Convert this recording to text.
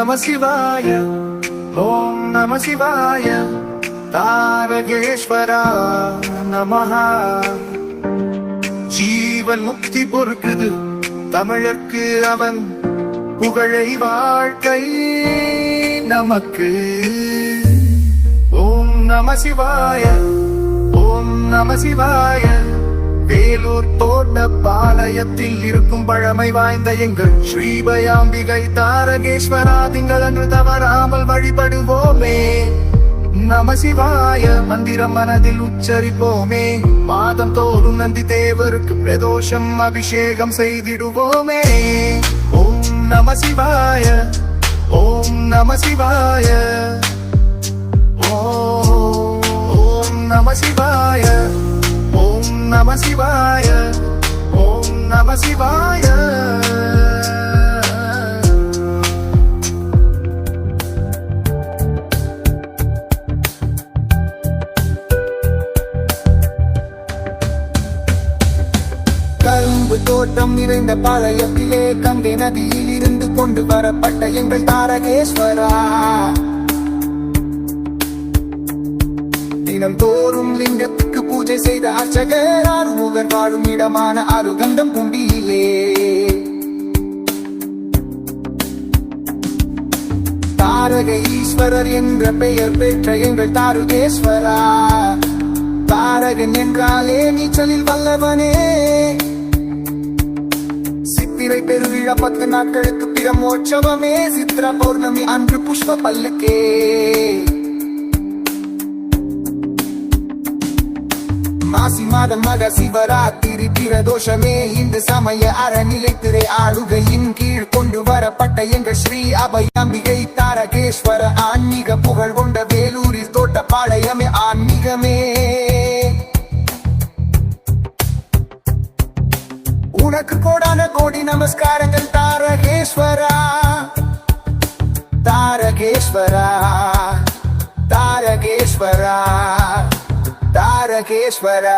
நம சிவாய. ஓம் நம சிவாய. தாரகேஸ்வரா நமஹா. ஜீவன் முக்தி பொறுக்குது தமிழர்க்கு அவன். புகழை வாழ்க்கை நமக்கு. ஓம் நம சிவாய. ஓம் நம சிவாய. வேலூர் தோட்ட பாளையத்தில் இருக்கும் பழமை வாய்ந்த எங்கள் ஸ்ரீபயாம்பிகை தாரகேஸ்வரா திங்கள் அன்று தவறாமல் வழிபடுவோமே. நம சிவாய மந்திரம் மனதில் உச்சரிப்போமே. மாதம் தோறும் நந்தி தேவருக்கு பிரதோஷம் அபிஷேகம் செய்திடுவோமே. ஓம் நம சிவாய ஓம் நம சிவாய. ஓம் நம சிவாய. நம சிவாய ஓம் நம சிவாய கரும்பு தோட்டம் நிறைந்த பாளையத்திலே கங்கை நதியில் இருந்து கொண்டு வரப்பட்ட எங்கள் தாரகேஸ்வரா. தினம் தோ லிங்கத்துக்கு செய்த அர்ச்சகர் ஆறுமுகர் வாழும் இடமான அருகந்தம் குண்டியிலே தாரக ஈஸ்வரர் என்ற பெயர் பெற்ற எங்கள் தாருகேஸ்வரா. தாரகன் என்றாலே நீச்சலில் வல்லவனே. சித்திரை பெருவிழா பத்து நாட்களுக்கு பிற மோட்சவமே சித்ரா பௌர்ணமி அன்று புஷ்ப பல்லுக்கே. மாசி மாதம் மக சிவராத்திரி பிரதோஷமே. இந்த சமய அறநிலைத்துறை ஆளுகையின் கீழ் கொண்டு வரப்பட்ட எங்கள் ஸ்ரீ அபயாம்பிகை தாரகேஸ்வர ஆன்மீக புகழ் கொண்ட வேலூரில் தோட்டப்பாளையமே ஆன்மீகமே. உனக்கு கோடான கோடி நமஸ்காரங்கள் தாரகேஸ்வரா. தாரகேஸ்வரா. தாரகேஸ்வரா. தாரகேஸ்வரா